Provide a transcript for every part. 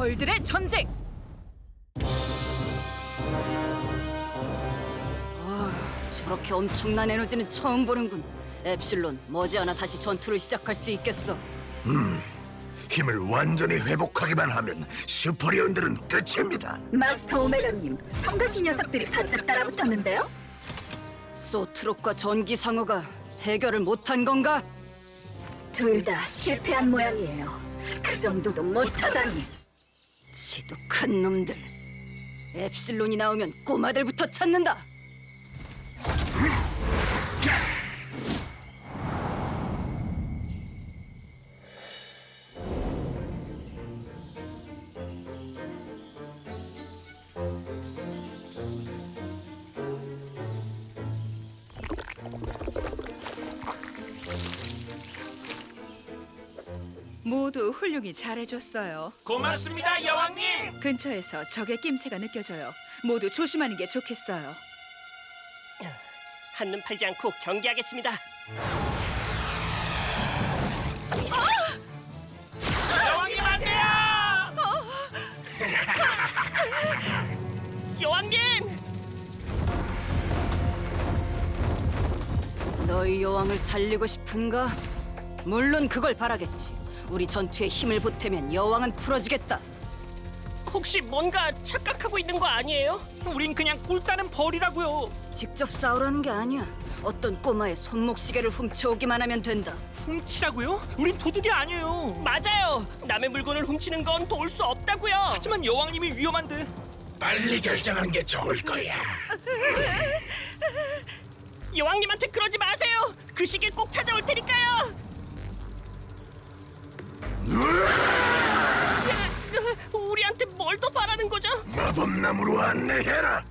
벌들의 전쟁. 저렇게 엄청난 에너지는 처음 보는군. 엡실론, 머지않아 다시 전투를 시작할 수 있겠어. 힘을 완전히 회복하기만 하면 슈퍼리온들은 끝입니다. 마스터 오메가님, 성가신 녀석들이 바짝 따라붙었는데요? 소트롯과 전기 상어가 해결을 못한 건가? 둘 다 실패한 모양이에요. 그 정도도 못하다니. 지독한 놈들. 엡실론이 나오면 꼬마들부터 찾는다. 모두 훌륭히 잘해줬어요. 고맙습니다, 여왕님. 근처에서 적의 낌새가 느껴져요. 모두 조심하는 게 좋겠어요. 한눈 팔지 않고 경기하겠습니다. 여왕님 안 돼요! 여왕님! 너희 여왕을 살리고 싶은가? 물론 그걸 바라겠지. 우리 전투에 힘을 보태면 여왕은 풀어주겠다. 혹시 뭔가 착각하고 있는 거 아니에요? 우린 그냥 꿀 따는 벌이라고요. 직접 싸우라는 게 아니야. 어떤 꼬마의 손목시계를 훔쳐오기만 하면 된다. 훔치라고요? 우린 도둑이 아니에요. 맞아요. 남의 물건을 훔치는 건 도울 수 없다고요. 하지만 여왕님이 위험한데. 빨리 결정하는 게 좋을 거야. 여왕님한테 그러지 마세요. 그 시기에 꼭 찾아올 테니까요. 마법나무로 안내해라.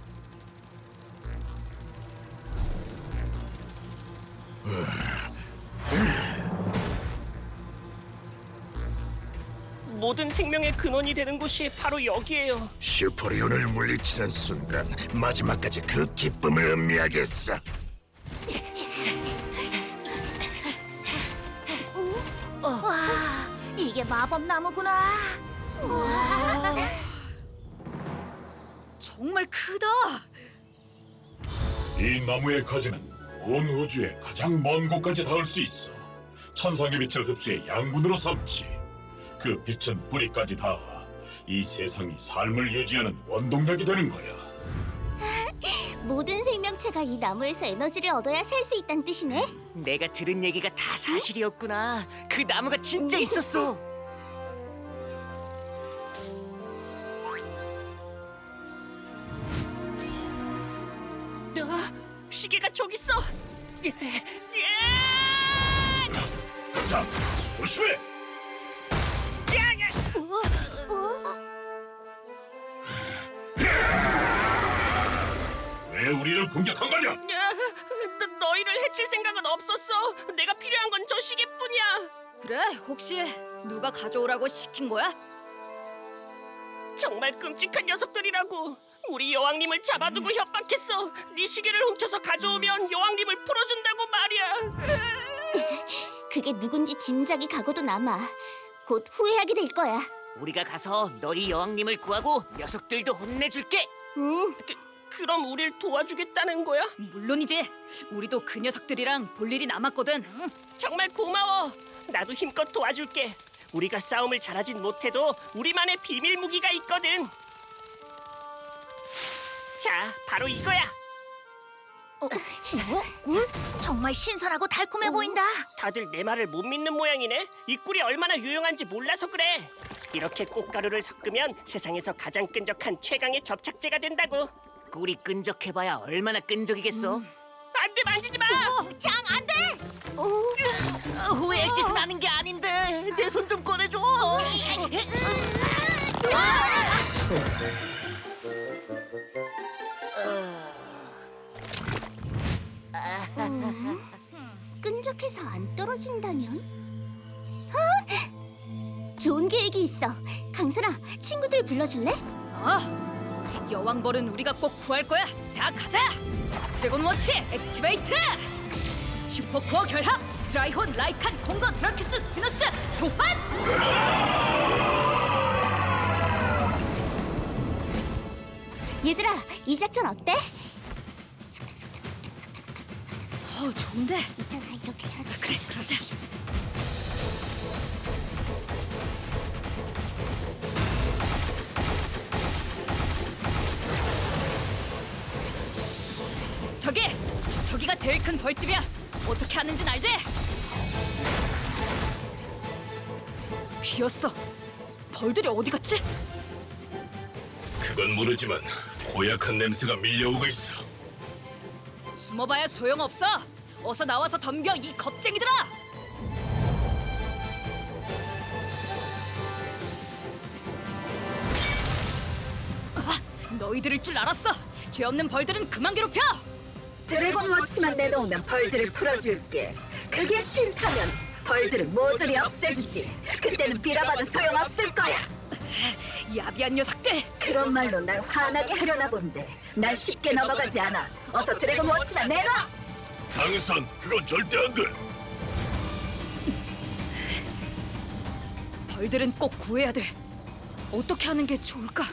모든 생명의 근원이 되는 곳이 바로 여기예요. 슈퍼리온을 물리치는 순간 마지막까지 그 기쁨을 음미하겠어. 와, 이게 마법 나무구나. 정말 크다. 이 나무의 가지는 온 우주의 가장 먼 곳까지 닿을 수 있어. 천상의 빛을 흡수해 양분으로 삼지. 그 빛은 뿌리까지 닿아 이 세상이 삶을 유지하는 원동력이 되는 거야. 모든 생명체가 이 나무에서 에너지를 얻어야 살 수 있다는 뜻이네. 내가 들은 얘기가 다 사실이었구나. 그 나무가 진짜 있었어. 우리를 공격한 거냐? 야, 너, 너희를 해칠 생각은 없었어. 내가 필요한 건 저 시계뿐이야. 그래, 혹시 누가 가져오라고 시킨 거야? 정말 끔찍한 녀석들이라고. 우리 여왕님을 잡아두고 협박했어. 네 시계를 훔쳐서 가져오면 여왕님을 풀어준다고 말이야. 그게 누군지 짐작이 가고도 남아. 곧 후회하게 될 거야. 우리가 가서 너희 여왕님을 구하고 녀석들도 혼내줄게. 응, 그, 그럼 우릴 도와주겠다는 거야? 물론이지. 우리도 그 녀석들이랑 볼 일이 남았거든. 정말 고마워. 나도 힘껏 도와줄게. 우리가 싸움을 잘하진 못해도 우리만의 비밀 무기가 있거든. 자, 바로 이거야. 꿀? 정말 신선하고 달콤해 보인다. 다들 내 말을 못 믿는 모양이네. 이 꿀이 얼마나 유용한지 몰라서 그래. 이렇게 꽃가루를 섞으면 세상에서 가장 끈적한 최강의 접착제가 된다고. 꿀이 끈적해봐야 얼마나 끈적이겠어. 안 돼, 만지지 마. 장 안 돼. 오, 후회할 짓은 하는 게 아닌데 내 손 좀 꺼내줘. 끈적해서 안 떨어진다면? 어? 좋은 계획이 있어. 강선아, 친구들 불러줄래? 어? 여왕벌은 우리가 꼭 구할 거야. 자, 가자. 드래곤워치 액티베이트. 슈퍼코어 결합. 드라이혼 라이칸 콩거 드라키스 스피너스 소환. 얘들아, 이 작전 어때? 어 좋은데. 있잖아, 이렇게 잘. 그래, 그러자. 제일 큰 벌집이야. 어떻게 하는진 알지? 비었어. 벌들이 어디 갔지? 그건 모르지만 고약한 냄새가 밀려오고 있어. 숨어봐야 소용없어. 어서 나와서 덤벼 이 겁쟁이들아. 아, 너희들일 줄 알았어. 죄 없는 벌들은 그만 괴롭혀. 드래곤 워치만 내놓으면 벌들을 풀어줄게. 그게 싫다면 벌들을 모조리 없애주지. 그때는 빌어봐도 소용없을 거야. 야비한 녀석들. 그런 말로 날 화나게 하려나 본데 날 쉽게 넘어가지 않아. 어서 드래곤 워치나 내놔. 강선, 그건 절대 안 돼. 벌들은 꼭 구해야 돼. 어떻게 하는 게 좋을까?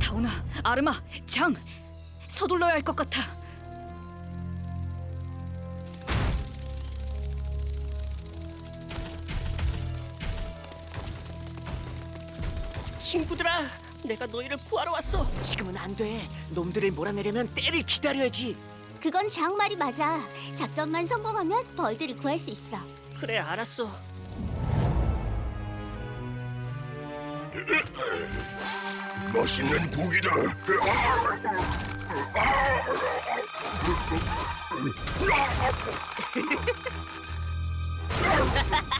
다운아, 아르마, 장, 서둘러야 할 것 같아. 친구들아, 내가 너희를 구하러 왔어. 지금은 안 돼. 놈들을 몰아내려면 때를 기다려야지. 그건 장 말이 맞아. 작전만 성공하면 벌들을 구할 수 있어. 그래, 알았어. 멋있는 무기다.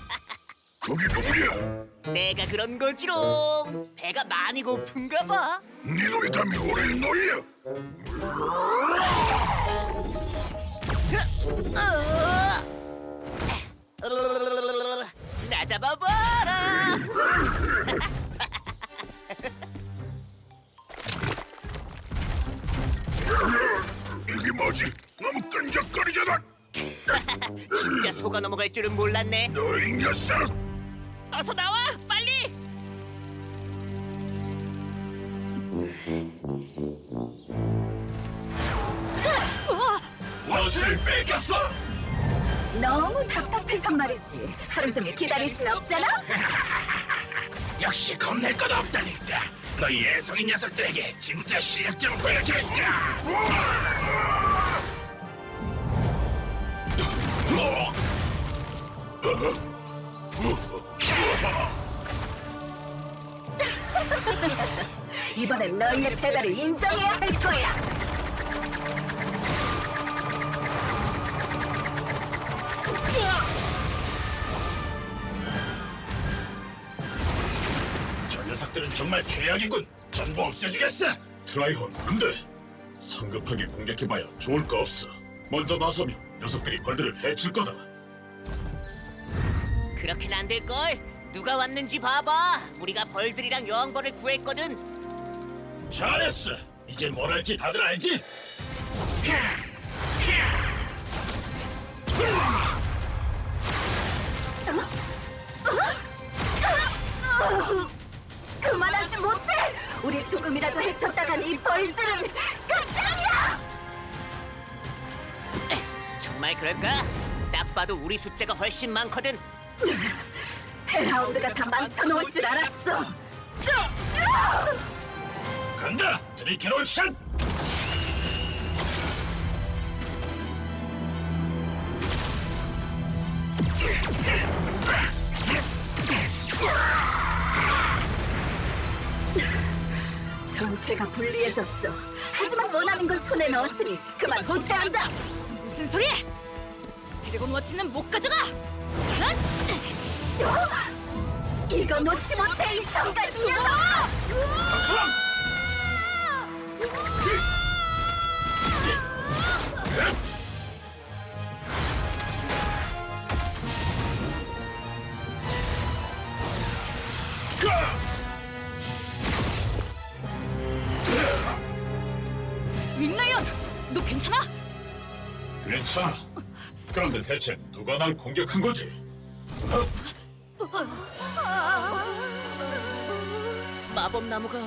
거기 누구냐? 내가 그런 거지롱. 배가 많이 고픈가 봐. 네 감히 우리를 놀려? 나 잡아봐라. 이게 뭐지? 너무 끈적거리잖아. 진짜 속아 넘어갈 줄은 몰랐네. 너이 녀석! 어서 나와, 빨리. 멋을 뺏겼어! 너무 답답해서 말이지. 하루 종일 기다릴 순 없잖아. 역시 겁낼 것 없다니까. 너희 애송이 녀석들에게 진짜 실력 좀 보여줄까? 이번엔 너희의 패배를 인정해야 할 거야. 저 녀석들은 정말 최악이군. 전부 없애주겠어. 트라이혼, 근데 성급하게 공격해봐야 좋을 거 없어. 먼저 나서면 녀석들이 벌들을 해칠 거다. 그렇게는 안 될 걸. 누가 왔는지 봐봐. 우리가 벌들이랑 여왕벌을 구했거든. 잘했어. 이제 뭘 할지 다들 알지? 그만하지 못해. 우리 조금이라도 해쳤다간 이 벌들은 끝장이야. 정말 그럴까? 딱 봐도 우리 숫자가 훨씬 많거든. 헬라운드가 다 망쳐놓을 줄 알았어. 간다. 드리케론 샷. 전세가 불리해졌어. 하지만 원하는 건 손에 넣었으니 그만 후퇴한다. 무슨 소리? 드래곤 워치는 못 가져가. 응? 이거 놓지 못해 이 성가신 녀석! 박수람. 괜찮아. 그런데 대체 누가 날 공격한 거지? 마법 나무가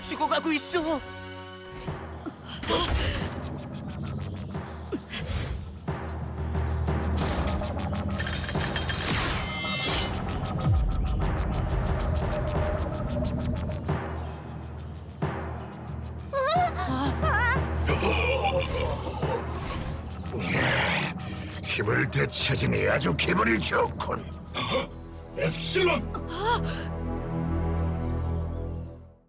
죽어가고 있어. 힘을 되찾으니 아주 기분이 좋군. 엡실론!